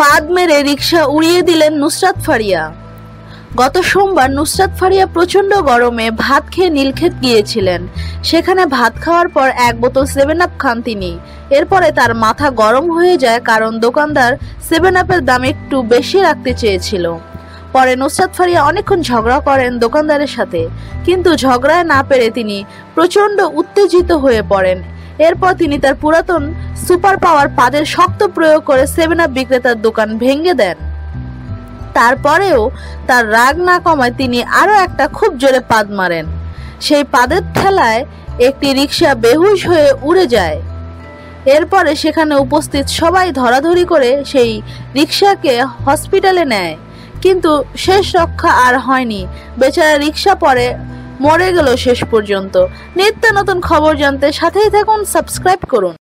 পাদ মেরে রিক্সা উড়িয়ে দিলেন নুসরাত ফারিয়া। গত সোমবার নুসরাত ফারিয়া প্রচণ্ড গরমে ভাত খেয়ে নীলক্ষেত গিয়েছিলেন। সেখানে ভাত খাওয়ার পর এক বোতল সেভেন আপ খান তিনি। এরপরে তার মাথা গরম হয়ে যায় কারণ দোকানদার সেভেন আপের দাম একটু বেশি রাখতে চেয়েছিল। পরে নুসরাত ফারিয়া অনেকক্ষণ ঝগড়া করেন দোকানদারের সাথে। কিন্তু ঝগড়ায় না পেরে তিনি প্রচণ্ড উত্তেজিত হয়ে পড়েন। এরপর তিনি তার পুরাতন সুপার পাওয়ার পাদের শক্ত প্রয়োগ করে সেভেন আপ বিক্রেতার দোকান ভেঙে দেন। তারপরেও তার রাগ না কমায় তিনি আরও একটা খুব জোরে পাদ মারেন। সেই পাদের ঠেলায় একটি রিক্সা বেহুশ হয়ে উড়ে যায়। এরপরে সেখানে উপস্থিত সবাই ধরাধরি করে সেই রিক্সাকে হসপিটালে নেয়। কিন্তু শেষ রক্ষা আর হয়নি। বেচারা রিক্সা পরে মরে গেল শেষ পর্যন্ত। নিত্য নতুন খবর জানতে সাথেই থাকুন সাবস্ক্রাইব করুন।